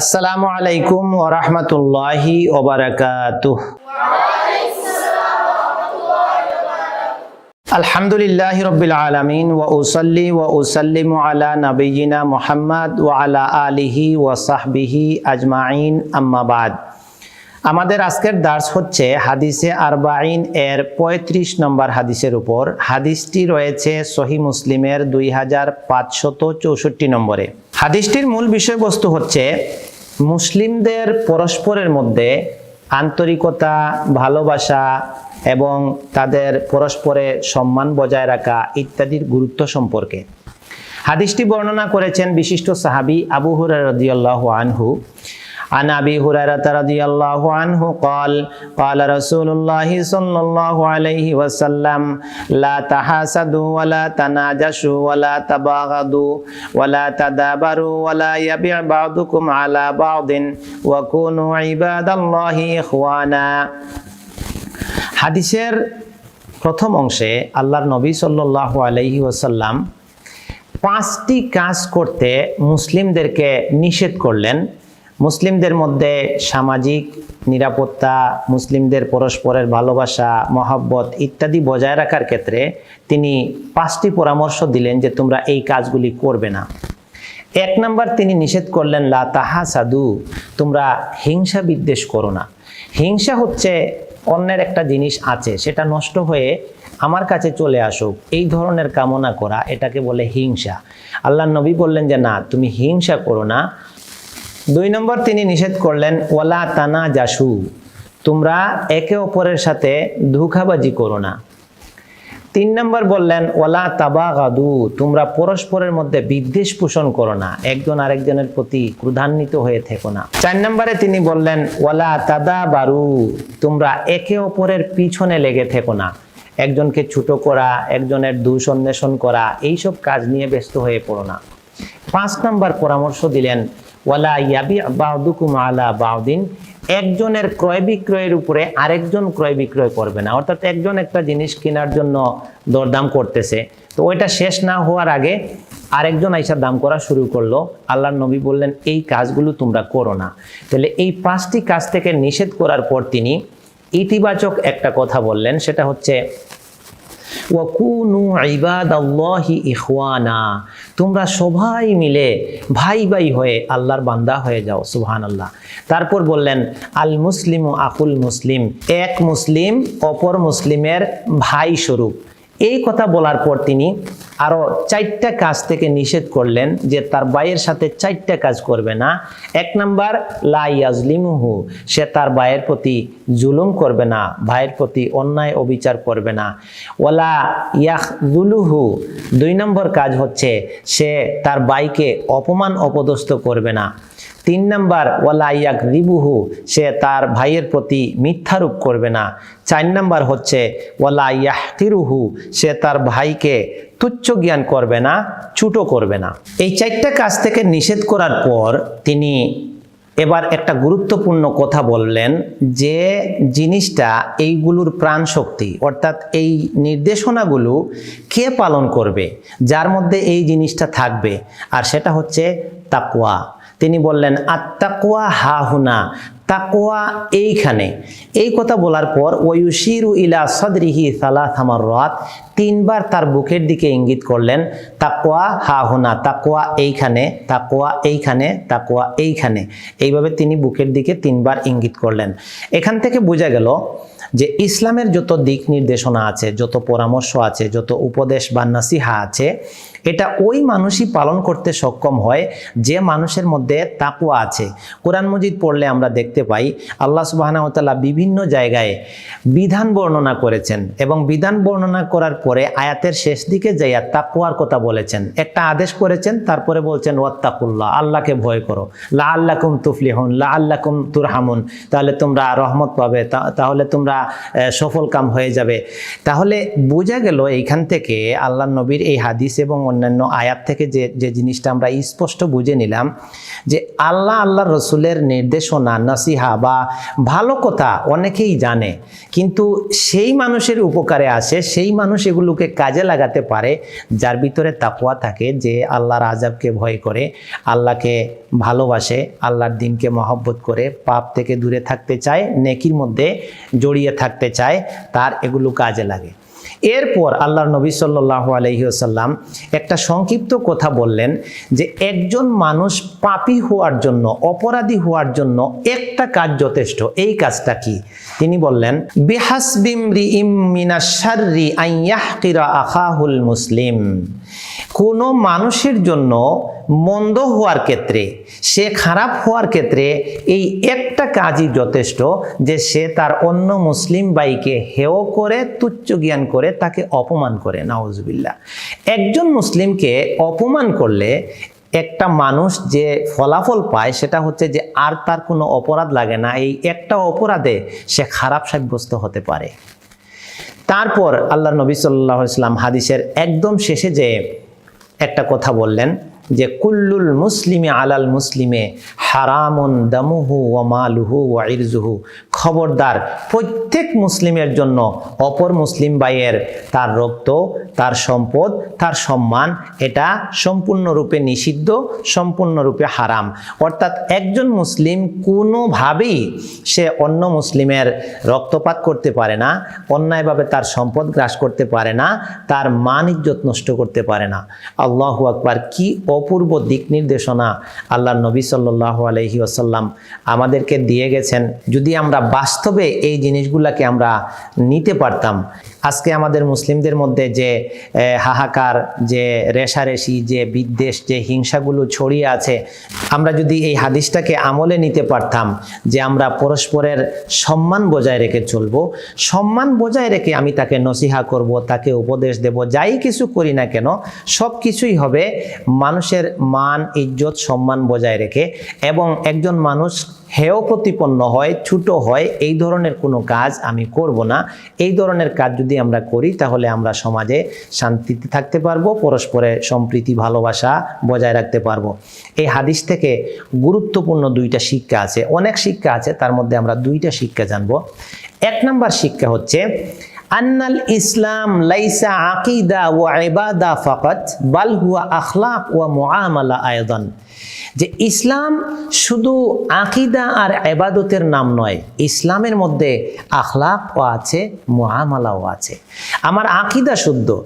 আসসালামু আলাইকুম ওরহমতুল্লাহি ওবরাকাতুহ আলহামদুলিল্লাহ রবিল আলমিন ও উসল্লি ও উসাল্লিম আলা নবীনা মোহাম্মদ ও আলা আলিহি ও সাহবিহি আজমাইন আম্মাবাদ আমাদের আজকের দার্স হচ্ছে হাদিসে আরবাইন এর ৩৫ নম্বর হাদিসের উপর। হাদিসটি রয়েছে সহি মুসলিমের দুই হাজার পাঁচশত চৌষট্টি নম্বরে। হাদিসটির মূল বিষয়বস্তু হচ্ছে মুসলিমদের পরস্পরের মধ্যে আন্তরিকতা, ভালোবাসা এবং তাদের পরস্পরে সম্মান বজায় রাখা ইত্যাদির গুরুত্ব সম্পর্কে। হাদিসটি বর্ণনা করেছেন বিশিষ্ট সাহাবি আবু হুরার রদিয়াল্লাহ আনহু। عن ابي هريره رضي الله عنه قال قال رسول الله صلى الله عليه وسلم لا تحاسدوا ولا تناجشوا ولا تباغضوا ولا تدابروا ولا يبيع بعضكم على بعض وكونوا عباد الله اخوانا হাদিসের প্রথম অংশে আল্লাহর নবী সাল্লাল্লাহু আলাইহি ওয়াসাল্লাম পাঁচটি কাজ করতে মুসলিমদেরকে নিষেধ করলেন মুসলিমদের মধ্যে সামাজিক নিরাপত্তা, মুসলিমদের পরস্পরের ভালোবাসা, মহাব্বত ইত্যাদি বজায় রাখার ক্ষেত্রে তিনি পাঁচটি পরামর্শ দিলেন যে তোমরা এই কাজগুলি করবে না। এক নম্বর, তিনি নিষেধ করলেন, লা তাহা সাধু তোমরা হিংসা বিদ্বেষ করো না। হিংসা হচ্ছে অন্যের একটা জিনিস আছে, সেটা নষ্ট হয়ে আমার কাছে চলে আসুক। এই ধরনের কামনা করা, এটাকে বলে হিংসা। আল্লাহ নবী বললেন যে, না, তুমি হিংসা করো না। দুই নম্বর তিনি নিষেধ করলেন, ওয়ালা তানা জাসু তোমরা একে অপরের সাথে ধোঁকাবাজি করো না। তিন নম্বর বললেন, ওয়ালা তাবা গাদু তোমরা পরস্পরের মধ্যে বিদ্বেষ পোষণ করো না, একজন আরেকজনের প্রতি ক্রুধান্বিত হয়ে থেকো না। চার নম্বরে তিনি বললেন, ওয়ালা তাদা বারু তোমরা একে অপরের পিছনে লেগে থেকো না। একজনকে ছোট করা, একজনের দোষ অন্বেষণ করা, এইসব কাজ নিয়ে ব্যস্ত হয়ে পড়ো না। পাঁচ নম্বর পরামর্শ দিলেন আলা বাউদিন একজনের ক্রয় বিক্রয়ের উপরে আরেকজন ক্রয় বিক্রয় করবে না। অর্থাৎ একজন একটা জিনিস কেনার জন্য দরদাম করতেছে। তো ওইটা শেষ না হওয়ার আগে আরেকজন আইসা দাম করা শুরু করল। আল্লাহর নবী বললেন, এই কাজগুলো তোমরা করো না। তাহলে এই পাঁচটি কাজ থেকে নিষেধ করার পর তিনি ইতিবাচক একটা কথা বললেন। সেটা হচ্ছে ওয়াকুনু ইখওয়ানা। তোমরা সবাই মিলে ভাই ভাই হয়ে আল্লাহর বান্দা হয়ে যাও সুহান আল্লাহ তারপর বললেন, আল মুসলিম ও আকুল মুসলিম, এক মুসলিম অপর মুসলিমের ভাই স্বরূপ। এই কথা বলার পর তিনি আরও চারটা কাজ থেকে নিষেধ করলেন যে তার ভাইয়ের সাথে চারটা কাজ করবে না। এক নাম্বার লাইয়াজলিমুহু সে তার ভাইয়ের প্রতি জুলুম করবে না, ভাইয়ের প্রতি অন্যায় অবিচার করবে না। ওলা ইয়াহদুলুহু দুই নম্বর কাজ হচ্ছে সে তার ভাইকে অপমান অপদস্থ করবে না। তিন নাম্বার, ওয়ালা ইয়াক রিবুহু সে তার ভাইয়ের প্রতি মিথ্যারূপ করবে না। চার নাম্বার হচ্ছে, ওয়ালা ইয়াহকিরুহু সে তার ভাইকে তুচ্ছ জ্ঞান করবে না, ছুটো করবে না। এই চারটা কাজ থেকে নিষেধ করার পর তিনি এবার একটা গুরুত্বপূর্ণ কথা বললেন যে জিনিসটা এইগুলোর প্রাণ শক্তি অর্থাৎ এই নির্দেশনাগুলো কে পালন করবে, যার মধ্যে এই জিনিসটা থাকবে, আর সেটা হচ্ছে তাকুয়া তিনি বললেন আত্মাকুয়া হা হুনা তাকুয়া এইখানে। এই কথা বলার পর, ওয়ুশিরু ইলা সদরিহি সালা থামার রাত তিনবার তার বুকের দিকে ইঙ্গিত করলেন, তাকুয়া হা হুনা তাকুয়া এইখানে তাকুয়া এইখানে তাকুয়া এইখানে। এইভাবে তিনি বুকের দিকে তিনবার ইঙ্গিত করলেন। এখান থেকে বোঝা গেল যে ইসলামের যত দিক নির্দেশনা আছে, যত পরামর্শ আছে, যত উপদেশ বা নাসিহা আছে, এটা ওই মানুষই পালন করতে সক্ষম হয় যে মানুষের মধ্যে তাকুয়া আছে। কোরআন মজিদ পড়লে আমরা দেখতে পাই, আল্লাহ সুবাহতাল্লাহ বিভিন্ন জায়গায় বিধান বর্ণনা করেছেন এবং বিধান বর্ণনা করার পরে আয়াতের শেষ দিকে যাইয়া তাকুয়ার কথা বলেছেন। একটা আদেশ করেছেন, তারপরে বলছেন, ওয়াত্তাকুল্লাহ, আল্লাহকে ভয় করো। লা আল্লাকুম তুফলিহন লা আল্লাকুম তুরহামুন। তাহলে তোমরা রহমত পাবে তাহলে তোমরা আহ, সফল কাম হয়ে যাবে। তাহলে বোঝা গেল এইখান থেকে আল্লাহ নবীর এই হাদিস এবং অন্যান্য আয়াত থেকে যে যে জিনিসটা আমরা স্পষ্ট বুঝে নিলাম যে আল্লাহ আল্লাহ রসুলের নির্দেশনা নাসিহা বা ভালো কথা অনেকেই জানে। কিন্তু সেই মানুষের উপকারে আসে সেই মানুষ এগুলোকে কাজে লাগাতে পারে যার ভিতরে তাকুয়া থাকে যে আল্লাহর আজাবকে ভয় করে আল্লাহকে ভালোবাসে আল্লাহর দিনকে মহব্বত করে পাপ থেকে দূরে থাকতে চায় নেকির মধ্যে জড়িয়ে থাকতে চায় তার এগুলো কাজে লাগে। এরপর আল্লাহ নবী সাল্লাহ আলহিউসাল্লাম একটা সংক্ষিপ্ত কথা বললেন যে একজন মানুষ পাপী হওয়ার জন্য, অপরাধী হওয়ার জন্য একটা কাজ যথেষ্ট। এই কাজটা কি? তিনি বললেন বেহাসবিমরি ইমিনা শাররি আইয়াহকিরা আখাহুল মুসলিম। কোনো মানুষের জন্য মন্দ হওয়ার ক্ষেত্রে, সে খারাপ হওয়ার ক্ষেত্রে এই একটা কাজই যথেষ্ট যে সে তার অন্য মুসলিম ভাইকে হেয় করে তুচ্ছ জ্ঞান করে তাকে অপমান করে নাউজবিল্লা একজন মুসলিমকে অপমান করলে একটা মানুষ যে ফলাফল পায় সেটা হচ্ছে যে আর তার কোনো অপরাধ লাগে না, এই একটা অপরাধে সে খারাপ সাব্যস্ত হতে পারে। তারপর আল্লাহ নবী সাল্লাহ ইসলাম হাদিসের একদম শেষে যে একটা কথা বললেন যে কুল্লুল মুসলিমে আলাল মুসলিমে হারামুন দামুহু ও মালুহু ও ইরজুহু। খবরদার প্রত্যেক মুসলিমের জন্য অপর মুসলিম ভাইয়ের তার রক্ত তার সম্পদ, তার সম্মান, এটা সম্পূর্ণরূপে নিষিদ্ধ, সম্পূর্ণরূপে হারাম। অর্থাৎ একজন মুসলিম কোনোভাবেই সে অন্য মুসলিমের রক্তপাত করতে পারে না, অন্যায়ভাবে তার সম্পদ গ্রাস করতে পারে না, তার মান ইজ্জত নষ্ট করতে পারে না। আল্লাহু আকবার, কি অপূর্ব দিক নির্দেশনা আল্লাহ নবী সাল্লাহ আলহি আসাল্লাম আমাদেরকে দিয়ে গেছেন। যদি আমরা বাস্তবে এই জিনিসগুলোকে আমরা নিতে পারতাম আজকে আমাদের মুসলিমদের মধ্যে যে হাহাকার, যে রেশারেশি, যে বিদ্বেষ, যে হিংসাগুলো ছড়িয়ে আছে, আমরা যদি এই হাদিসটাকে আমলে নিতে পারতাম যে আমরা পরস্পরের সম্মান বজায় রেখে চলবো, সম্মান বজায় রেখে আমি তাকে নসিহা করব, তাকে উপদেশ দেব, যাই কিছু করি না কেন, সব কিছুই হবে মানুষের মান, ইজ্জত, সম্মান বজায় রেখে এবং একজন মানুষ হেয় প্রতিপন্ন হয়, ছোট হয়, এই ধরনের কোনো কাজ আমি করব না। এই ধরনের কাজ যদি আমরা করি, তাহলে আমরা সমাজে শান্তিতে থাকতে পারব পরস্পরের সম্প্রীতি, ভালোবাসা বজায় রাখতে পারব। এই হাদিস থেকে গুরুত্বপূর্ণ দুইটা শিক্ষা আছে। অনেক শিক্ষা আছে, তার মধ্যে আমরা দুইটা শিক্ষা জানব। এক নাম্বার শিক্ষা হচ্ছে আন্নাল ইসলাম লাইসা আকিদা ও ইবাদা ফাকাত, বাল হুয়া আখলাক ও মুআমালা আয়দান। যে ইসলাম শুধু আকিদা আর এবাদতের নাম নয়, ইসলামের মধ্যে আখলাকও আছে, মুআমালাও আছে। আমার আকিদা শুদ্ধ।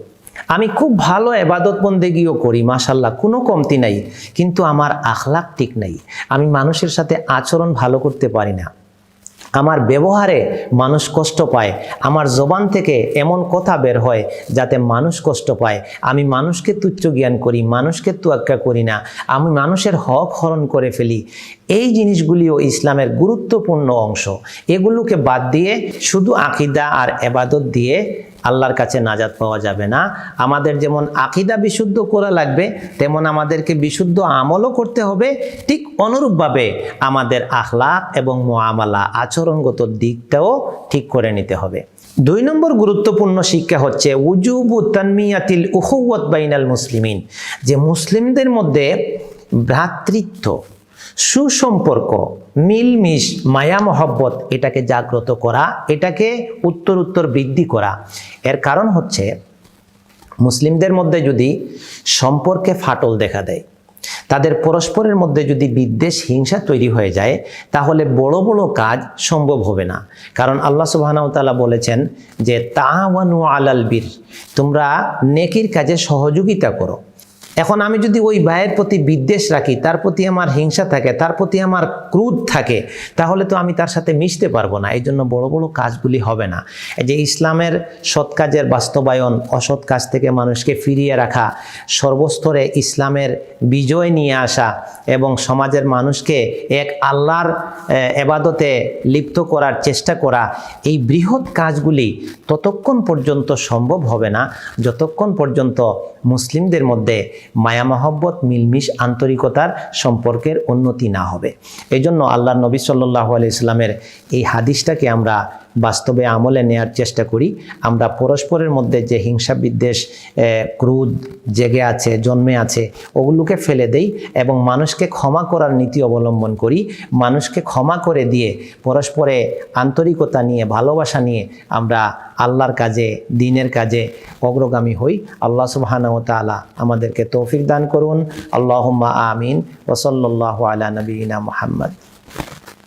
আমি খুব ভালো এবাদত বন্দেগিও করি মাশাল্লাহ কোনো কমতি নাই। কিন্তু আমার আখলাক ঠিক নাই। আমি মানুষের সাথে আচরণ ভালো করতে পারি না। আমার ব্যবহারে মানুষ কষ্ট পায়। আমার জবান থেকে এমন কথা বের হয় যাতে মানুষ কষ্ট পায়। আমি মানুষকে তুচ্ছ জ্ঞান করি, মানুষকে তুয়াক্কা করি না। আমি মানুষের হক হরণ করে ফেলি। এই জিনিসগুলিও ইসলামের গুরুত্বপূর্ণ অংশ। এগুলোকে বাদ দিয়ে শুধু আকিদা আর এবাদত দিয়ে আল্লাহর কাছে নাজাত পাওয়া যাবে না। আমাদের যেমন আকিদা বিশুদ্ধ করা লাগবে, তেমন আমাদেরকে বিশুদ্ধ আমলও করতে হবে। ঠিক অনুরূপভাবে আমাদের আখলাক এবং মোয়ামালা আচরণগত দিকটাও ঠিক করে নিতে হবে। দুই নম্বর গুরুত্বপূর্ণ শিক্ষা হচ্ছে উজুবু তানমিয়াতিল উহুওয়াত বাইনাল মুসলিমিন, যে মুসলিমদের মধ্যে ভ্রাতৃত্ব সুসম্পর্ক, মিলমিশ, মায়া মহব্বত এটাকে জাগ্রত করা, এটাকে উত্তর উত্তর বৃদ্ধি করা। এর কারণ হচ্ছে মুসলিমদের মধ্যে যদি সম্পর্কে ফাটল দেখা দেয়, তাদের পরস্পরের মধ্যে যদি বিদ্বেষ, হিংসা তৈরি হয়ে যায়, তাহলে বড় বড় কাজ সম্ভব হবে না। কারণ আল্লাহ সুবাহানাউতালা বলেছেন যে তাওয়ানু আলাল বীর তোমরা নেকির কাজে সহযোগিতা করো। এখন আমি যদি ওই ভাইয়ের প্রতি বিদ্বেষ রাখি, তার প্রতি আমার হিংসা থাকে, তার প্রতি আমার ক্রোধ থাকে, তাহলে তো আমি তার সাথে মিশতে পারব না। এই জন্য বড় বড় কাজগুলি হবে না। এই যে ইসলামের সৎ কাজের বাস্তবায়ন, অসৎ কাজ থেকে মানুষকে ফিরিয়ে রাখা, সর্বস্তরে ইসলামের বিজয় নিয়ে আসা এবং সমাজের মানুষকে এক আল্লাহর এবাদতে লিপ্ত করার চেষ্টা করা, এই বৃহৎ কাজগুলি ততক্ষণ পর্যন্ত সম্ভব হবে না। যতক্ষণ পর্যন্ত মুসলিমদের মধ্যে মায়া মহব্বত, মিলমিশ, আন্তরিকতার সম্পর্কের উন্নতি না হবে। এই জন্য আল্লাহ নবী সাল্লাহ আলি ইসলামের এই হাদিসটাকে আমরা বাস্তবে আমলে নেয়ার চেষ্টা করি। আমরা পরস্পরের মধ্যে যে হিংসা বিদ্বেষ ক্রোধ, জেগে আছে, জন্মে আছে, ওগুলোকে ফেলে দেই এবং মানুষকে ক্ষমা করার নীতি অবলম্বন করি। মানুষকে ক্ষমা করে দিয়ে পরস্পরে আন্তরিকতা নিয়ে, ভালোবাসা নিয়ে আমরা আল্লাহর কাজে, দিনের কাজে অগ্রগামী হই। আল্লাহ সুবহানাহু ওয়া তাআলা আমাদেরকে তৌফিক দান করুন। আল্লাহুম্মা আমিন। ওসল্লাহ আলা নবীনা মুহাম্মদ।